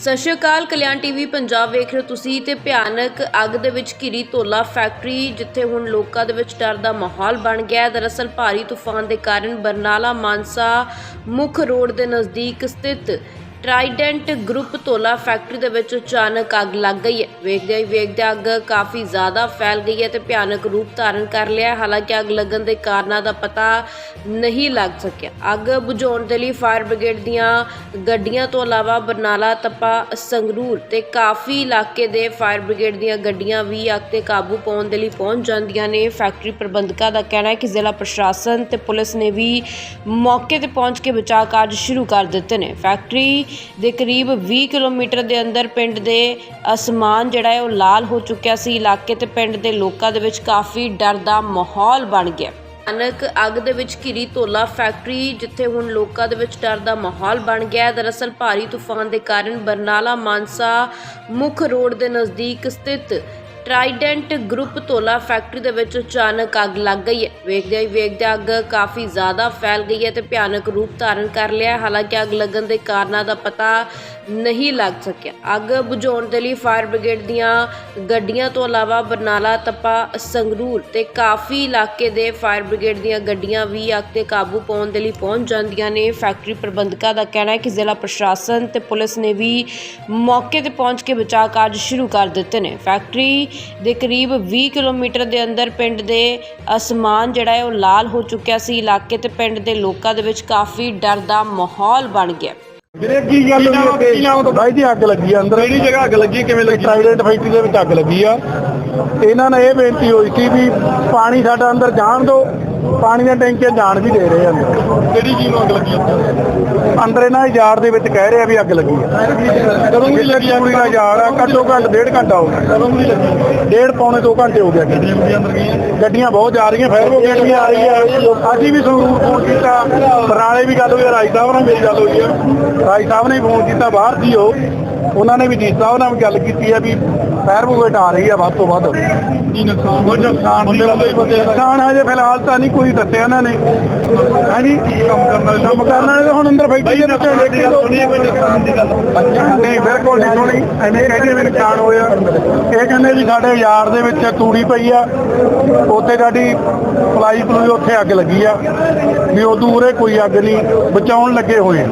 ਸਤਿ ਸ਼੍ਰੀ ਅਕਾਲ, ਕਲਿਆਣ ਟੀਵੀ ਪੰਜਾਬ ਵੇਖ ਰਹੇ ਹੋ ਤੁਸੀਂ ਤੇ ਭਿਆਨਕ ਅੱਗ ਦੇ ਵਿੱਚ ਘਿਰੀ ਤੋਲਾ ਫੈਕਟਰੀ, ਜਿੱਥੇ ਹੁਣ ਲੋਕਾਂ ਦੇ ਵਿੱਚ ਡਰ ਦਾ ਮਾਹੌਲ ਬਣ ਗਿਆ ਹੈ। ਦਰਅਸਲ ਭਾਰੀ ਤੂਫਾਨ ਦੇ ਕਾਰਨ ਬਰਨਾਲਾ ਮਾਨਸਾ ਮੁੱਖ ਰੋਡ ਦੇ ਨਜ਼ਦੀਕ ਸਥਿਤ ਟਰਾਈਡੈਂਟ ਗਰੁੱਪ ਤੋਲਾ ਫੈਕਟਰੀ ਦੇ ਵਿੱਚ ਅਚਾਨਕ ਅੱਗ ਲੱਗ ਗਈ ਹੈ। ਵੇਖਦੇ ਹੀ ਵੇਖਦੇ ਅੱਗ ਕਾਫੀ ਜ਼ਿਆਦਾ ਫੈਲ ਗਈ ਹੈ ਤੇ ਭਿਆਨਕ ਰੂਪ ਧਾਰਨ ਕਰ ਲਿਆ ਹਾਲਾਂਕਿ ਅੱਗ ਲੱਗਣ ਦੇ ਕਾਰਨਾਂ ਦਾ ਪਤਾ ਨਹੀਂ ਲੱਗ ਸਕਿਆ। ਅੱਗ ਬੁਝਾਉਣ ਦੇ ਲਈ ਫਾਇਰ ਬ੍ਰਿਗੇਡ ਦੀਆਂ ਗੱਡੀਆਂ ਤੋਂ ਇਲਾਵਾ ਬਰਨਾਲਾ, ਤਪਾ, ਸੰਗਰੂਰ ਤੇ ਕਾਫੀ ਇਲਾਕੇ ਦੇ ਫਾਇਰ ਬ੍ਰਿਗੇਡ ਦੀਆਂ ਗੱਡੀਆਂ ਵੀ ਅੱਗ ਤੇ ਕਾਬੂ ਪਾਉਣ ਦੇ ਲਈ ਪਹੁੰਚ ਜਾਂਦੀਆਂ ਨੇ। ਫੈਕਟਰੀ ਪ੍ਰਬੰਧਕਾਂ ਦਾ ਕਹਿਣਾ ਹੈ ਕਿ ਜ਼ਿਲ੍ਹਾ ਪ੍ਰਸ਼ਾਸਨ ਤੇ ਪੁਲਿਸ ਨੇ ਵੀ ਮੌਕੇ ਤੇ ਪਹੁੰਚ ਕੇ ਬਚਾਅ ਕਾਰਜ ਸ਼ੁਰੂ ਕਰ ਦਿੱਤੇ ਨੇ। ਫੈਕਟਰੀ ਦੇ ਕਰੀਬ 20 ਕਿਲੋਮੀਟਰ ਦੇ ਅੰਦਰ ਪਿੰਡ ਦੇ ਅਸਮਾਨ ਜਿਹੜਾ ਹੈ ਉਹ ਲਾਲ ਹੋ ਚੁੱਕਿਆ ਸੀ। ਇਲਾਕੇ ਤੇ ਪਿੰਡ ਦੇ ਲੋਕਾਂ ਦੇ ਵਿੱਚ ਕਾਫੀ ਡਰ ਦਾ ਮਾਹੌਲ ਬਣ ਗਿਆ। ਅਨਕ ਅੱਗ ਦੇ ਵਿੱਚ ਘਿਰੀ ਧੋਲਾ ਫੈਕਟਰੀ, ਜਿੱਥੇ ਹੁਣ ਲੋਕਾਂ ਦੇ ਵਿੱਚ ਡਰ ਦਾ ਮਾਹੌਲ ਬਣ ਗਿਆ ਹੈ। ਦਰਅਸਲ ਭਾਰੀ ਤੂਫਾਨ ਦੇ ਕਾਰਨ ਬਰਨਾਲਾ ਮਾਨਸਾ ਮੁੱਖ ਰੋਡ ਦੇ ਨਜ਼ਦੀਕ ਸਥਿਤ ਟਰਾਈਡੈਂਟ ਗਰੁੱਪ ਤੋਲਾ ਫੈਕਟਰੀ ਦੇ ਵਿੱਚ ਅਚਾਨਕ ਅੱਗ ਲੱਗ ਗਈ ਹੈ। ਵੇਖਦੇ ਹੀ ਵੇਖਦੇ ਅੱਗ ਕਾਫੀ ਜ਼ਿਆਦਾ ਫੈਲ ਗਈ ਹੈ ਤੇ ਭਿਆਨਕ ਰੂਪ ਧਾਰਨ ਕਰ ਲਿਆ ਹਾਲਾਂਕਿ ਅੱਗ ਲੱਗਣ ਦੇ ਕਾਰਨਾਂ ਦਾ ਪਤਾ ਨਹੀਂ ਲੱਗ ਸਕਿਆ। ਅੱਗ ਬੁਝਾਉਣ ਦੇ ਲਈ ਫਾਇਰ ਬ੍ਰਿਗੇਡ ਦੀਆਂ ਗੱਡੀਆਂ ਤੋਂ ਇਲਾਵਾ ਬਰਨਾਲਾ, ਤਪਾ, ਸੰਗਰੂਰ ਤੇ ਕਾਫੀ ਇਲਾਕੇ ਦੇ ਫਾਇਰ ਬ੍ਰਿਗੇਡ ਦੀਆਂ ਗੱਡੀਆਂ ਵੀ ਅੱਗ ਤੇ ਕਾਬੂ ਪਾਉਣ ਦੇ ਲਈ ਪਹੁੰਚ ਜਾਂਦੀਆਂ ਨੇ। ਫੈਕਟਰੀ ਪ੍ਰਬੰਧਕਾਂ ਦਾ ਕਹਿਣਾ ਹੈ ਕਿ ਜ਼ਿਲ੍ਹਾ ਪ੍ਰਸ਼ਾਸਨ ਤੇ ਪੁਲਿਸ ਨੇ ਵੀ ਮੌਕੇ ਤੇ ਪਹੁੰਚ ਕੇ ਬਚਾਅ ਕਾਰਜ ਸ਼ੁਰੂ ਕਰ ਦਿੱਤੇ ਨੇ। ਫੈਕਟਰੀ ਦੇ ਕਰੀਬ 20 ਕਿਲੋਮੀਟਰ ਦੇ ਅੰਦਰ ਪਿੰਡ ਦੇ ਅਸਮਾਨ ਜਿਹੜਾ ਹੈ ਉਹ ਲਾਲ ਹੋ ਚੁੱਕਿਆ ਸੀ। ਇਲਾਕੇ ਤੇ ਪਿੰਡ ਦੇ ਲੋਕਾਂ ਦੇ ਵਿੱਚ ਕਾਫੀ ਡਰ ਦਾ ਮਾਹੌਲ ਬਣ ਗਿਆ। ਵੀਰੇ ਕੀ ਗੱਲ ਹੋਈ ਤੋਂ ਬਾਈ ਦੀ ਅੱਗ ਲੱਗੀ ਆ ਅੰਦਰ। ਕਿਹੜੀ ਜਗ੍ਹਾ ਅੱਗ ਲੱਗੀ? ਕਿਵੇਂ ਲੱਗੀ? ਟਾਇਲਟ ਫੈਕਟਰੀ ਦੇ ਵਿੱਚ ਅੱਗ ਲੱਗੀ ਆ। ਇਹਨਾਂ ਨੇ ਇਹ ਬੇਨਤੀ ਹੋਈ ਸੀ ਵੀ ਪਾਣੀ ਸਾਡਾ ਅੰਦਰ ਜਾਣ ਦਿਓ। ਪਾਣੀ ਦੀਆਂ ਟੈਂਕੀਆਂ ਜਾਣ ਵੀ ਦੇ ਰਹੇ ਆ ਅੰਦਰ ਕਿਹੜੀ ਚੀਜ਼ ਨੂੰ ਅੱਗ ਲੱਗੀ ਅੰਦਰ ਇਹਨਾਂ ਦੇ ਯਾਰ ਦੇ ਵਿੱਚ ਕਹਿ ਰਹੇ ਆ ਵੀ ਅੱਗ ਲੱਗੀ ਆ। ਕਦੋਂ ਦੀ ਲੱਗੀ ਪੂਰੀ ਦਾ ਯਾਰ ਆ ਘੱਟੋ ਘੱਟ ਡੇਢ ਘੰਟਾ ਹੋ ਗਿਆ। ਕਦੋਂ ਦੀ ਲੱਗੀ? ਡੇਢ ਪੌਣੇ 2 ਘੰਟੇ ਹੋ ਗਿਆ ਗੱਡੀਆਂ ਵੀ ਬਹੁਤ ਜਾ ਰਹੀਆਂ ਫਾਇਰ ਬ੍ਰਿਗੇਡ ਵੀ ਆ ਰਹੀ ਆ। ਅਸੀਂ ਵੀ ਸੰਗਰੂਰ ਫੋਨ ਕੀਤਾ। ਬਰਨਾਲੇ ਵੀ ਗੱਲ ਹੋਈ ਆ, ਰਾਜ ਸਾਹਿਬ ਨਾਲ ਮੇਰੀ ਗੱਲ ਹੋਈ ਆ। ਰਾਜ ਸਾਹਿਬ ਨੇ ਫੋਨ ਕੀਤਾ ਬਾਹਰ ਉਹ। ਉਹਨਾਂ ਨੇ ਵੀ ਡੀ ਸਾਹਿਬ ਨਾਲ ਵੀ ਗੱਲ ਕੀਤੀ ਆ ਵੀ ਫਾਇਰ ਬ੍ਰਿਗੇਡ ਆ ਰਹੀ ਆ ਵੱਧ ਤੋਂ ਵੱਧ। ਕੀ ਨੁਕਸਾਨ? ਕੋਈ ਨੁਕਸਾਨ ਨੁਕਸਾਨ ਹਜੇ ਫਿਲਹਾਲ ਤਾਂ ਨਹੀਂ ਕੋਈ ਦੱਸਿਆ ਇਹਨਾਂ ਨੇ। ਹਾਂਜੀ? ਕੰਮ ਕਰਨ ਵਾਲੇ ਕੰਮ ਕਰਨ ਵਾਲੇ ਤਾਂ ਹੁਣ ਅੰਦਰ ਬੈਠੇ ਜੇ ਬੱਚੇ ਦੇਖੀ ਲੋ ਨਹੀਂ ਬਿਲਕੁਲ ਨਹੀਂ ਸੁਣੀ। ਐਵੇਂ ਕਹਿੰਦੇ ਵੀ ਨੁਕਸਾਨ ਹੋਇਆ। ਇਹ ਕਹਿੰਦੇ ਵੀ ਸਾਡੇ ਯਾਰ ਦੇ ਵਿੱਚ ਤੂੜੀ ਪਈ ਆ। ਉੱਥੇ ਸਾਡੀ ਫਲਾਈ ਫਲੂਈ ਉੱਥੇ ਅੱਗ ਲੱਗੀ ਆ। ਵੀ ਉਹ ਦੂਰੇ ਕੋਈ ਅੱਗ ਨਹੀਂ ਬਚਾਉਣ ਲੱਗੇ ਹੋਏ।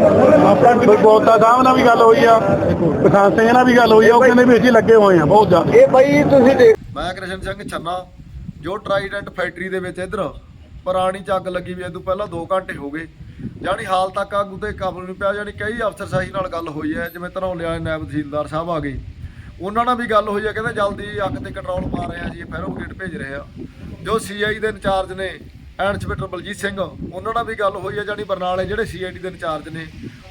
ਆ ਬੋਤਾ ਸਾਹਿਬ ਨਾਲ ਵੀ ਗੱਲ ਹੋਈ ਆ। ਕਿਸਾਨ ਸਿੰਘ ਨਾਲ ਵੀ ਗੱਲ ਹੋਈ ਆ ਉਹ ਕਹਿੰਦੇ ਵੀ ਅਸੀਂ ਲੱਗੇ ਹੋਏ ਆ ਬਹੁਤ ਜ਼ਿਆਦਾ। ਇਹ ਬਾਈ ਤੁਸੀਂ ਦੇਖ ਮੈਂ ਕ੍ਰਿਸ਼ਨ ਸਿੰਘ ਛੰਨਾ ਜੋ ਟਰਾਈਡੈਂਟ ਫੈਕਟਰੀ ਦੇ ਵਿੱਚ ਇਧਰ ਪੁਰਾਣੀ ਚ ਅੱਗ ਲੱਗੀ ਵੀ ਇਹ ਤੋਂ ਪਹਿਲਾਂ 2 ਘੰਟੇ ਹੋ ਗਏ। ਜਾਣੀ ਹਾਲ ਤੱਕ ਅੱਗ ਉਤੇ ਕਾਬੂ ਨਹੀਂ ਪਿਆ ਜਾਣੀ ਕਈ ਅਫਸਰਸ਼ਾਹੀ ਨਾਲ ਗੱਲ ਹੋਈ ਹੈ ਜਿਵੇਂ ਧਨੌਲਿਆ ਨਾਇਬ ਤਹਿਸੀਲਦਾਰ ਸਾਹਿਬ ਆ ਗਏ। ਉਹਨਾਂ ਨਾਲ ਵੀ ਗੱਲ ਹੋਈ ਹੈ ਕਹਿੰਦੇ ਜਲਦੀ ਅੱਗ ਤੇ ਕੰਟਰੋਲ ਪਾ ਰਹੇ ਆ ਜੀ ਬ੍ਰਿਗੇਡ ਭੇਜ ਰਹੇ ਆ। ਜੋ ਸੀਆਈ ਦੇ ਇੰਚਾਰਜ ਨੇ ਐਂਡ ਇੰਸਪੈਕਟਰ ਬਲਜੀਤ ਸਿੰਘ ਉਹਨਾਂ ਨਾਲ ਵੀ ਗੱਲ ਹੋਈ ਹੈ ਜਾਣੀ ਬਰਨਾਲੇ ਜਿਹੜੇ ਸੀਆਈਡੀ ਦੇ ਇੰਚਾਰਜ ਨੇ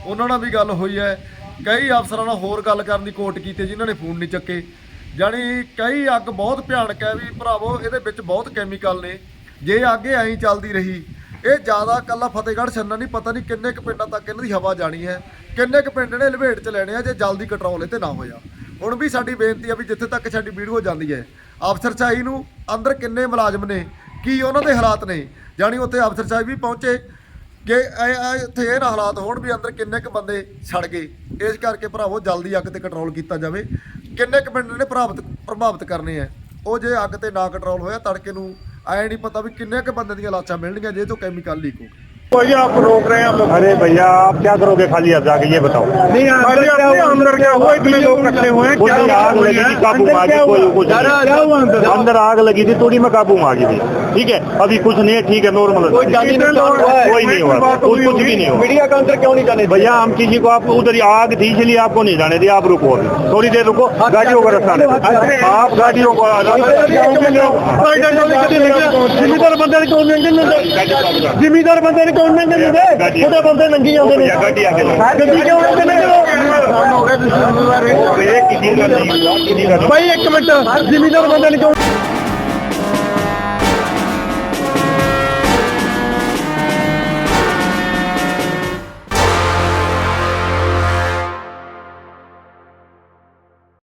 ਉਹਨਾਂ ਨਾਲ ਵੀ ਗੱਲ ਹੋਈ ਹੈ। ਕਈ ਅਫਸਰਾਂ ਨਾਲ ਹੋਰ ਗੱਲ ਕਰਨ ਦੀ ਕੋਟ ਕੀਤੀ, ਜਿਨ੍ਹਾਂ ਨੇ ਫੋਨ ਨਹੀਂ ਚੱਕੇ। ਜਾਣੀ ਕਈ ਅੱਗ ਬਹੁਤ ਭਿਆਨਕ ਹੈ ਵੀ ਭਰਾਵੋ, ਇਹਦੇ ਵਿੱਚ ਬਹੁਤ ਕੈਮੀਕਲ ਨੇ। ਜੇ ਅੱਗੇ ਐਂ ਚੱਲਦੀ ਰਹੀ, ਇਹ ਜ਼ਿਆਦਾ ਕੱਲਾ ਫਤਿਹਗੜ੍ਹ ਛੰਨਾ ਨਹੀਂ, ਪਤਾ ਨਹੀਂ ਕਿੰਨੇ ਕੁ ਪਿੰਡਾਂ ਤੱਕ ਇਹਨਾਂ ਦੀ ਹਵਾ ਜਾਣੀ ਹੈ। ਕਿੰਨੇ ਕੁ ਪਿੰਡ ਨੇ ਲਵੇਟ ਚ ਲੈਣੇ ਆ, ਜੇ ਜਲਦੀ ਕੰਟਰੋਲ ਇਹ ਤੇ ਨਾ ਹੋਇਆ। ਹੁਣ ਵੀ ਸਾਡੀ ਬੇਨਤੀ ਆ ਵੀ ਜਿੱਥੇ ਤੱਕ ਸਾਡੀ ਵੀਡੀਓ ਜਾਂਦੀ ਹੈ ਅਫਸਰਸ਼ਾਹੀ ਨੂੰ ਅੰਦਰ ਕਿੰਨੇ ਮੁਲਾਜ਼ਮ ਨੇ, ਕੀ ਉਹਨਾਂ ਦੇ ਹਾਲਾਤ ਨੇ। ਜਾਣੀ ਉੱਥੇ ਅਫਸਰਸ਼ਾਹੀ ਵੀ ਪਹੁੰਚੇ ਕਿ ਐ- ਐ ਇੱਥੇ ਇਹ ਨਾ ਹਾਲਾਤ ਹੋਣ ਵੀ ਅੰਦਰ ਕਿੰਨੇ ਕੁ ਬੰਦੇ ਛੜ ਗਏ। ਇਸ ਕਰਕੇ ਭਰਾਵੋ ਜਲਦੀ ਅੱਗ ਤੇ ਕੰਟਰੋਲ ਕੀਤਾ ਜਾਵੇ। ਕਿੰਨੇ ਕੁ ਪਿੰਡ ਨੇ ਪ੍ਰਭਾਵਿਤ ਪ੍ਰਭਾਵਿਤ ਕਰਨੇ ਆ। ਉਹ ਜੇ ਅੱਗ ਤੇ ਨਾ ਕੰਟਰੋਲ ਹੋਇਆ, ਤੜਕੇ ਨੂੰ ਐ ਨਹੀਂ ਪਤਾ ਵੀ ਕਿੰਨੇ ਕੁ ਬੰਦੇ ਦੀਆਂ ਲਾਸ਼ਾਂ ਮਿਲਣਗੀਆਂ, ਜੇ ਤੋਂ ਕੈਮੀਕਲ ਲੀਕ ਹੋ। भैया आप रोक रहे हैं अरे भैया आप क्या करोगे? खाली अब जाके ये बताओ। नहीं अंदर आग लगी थी काबू में कुछ अंदर? आग लगी थी थोड़ी मैं काबू में आ गई थी। ठीक है अभी कुछ नहीं है ठीक है नॉर्मल कोई नहीं हुआ। कुछ भी नहीं हुआ। मीडिया का अंदर क्यों नहीं जाने भैया हम किसी को आप उधर आग थी इसलिए आपको नहीं जाने दी आप रुको थोड़ी देर रुको गाड़ियों को रखा आप गाड़ियों को जिम्मेदार बंदर जिम्मेदार बंदर ਤਾਂ ਦੇ ਮੁੰਡੇ ਉਹਦੇ ਬੰਦੇ ਨੰਗੀ ਜਾਂਦੇ ਨੇ। ਗੱਡੀ ਕਿਉਂ ਲੈਂਦੇ ਨੇ? ਭਾਈ ਇੱਕ ਮਿੰਟ ਜ਼ਿਮੀਦਾਰ ਬੰਦਾ ਨਹੀਂ ਕਿਉਂ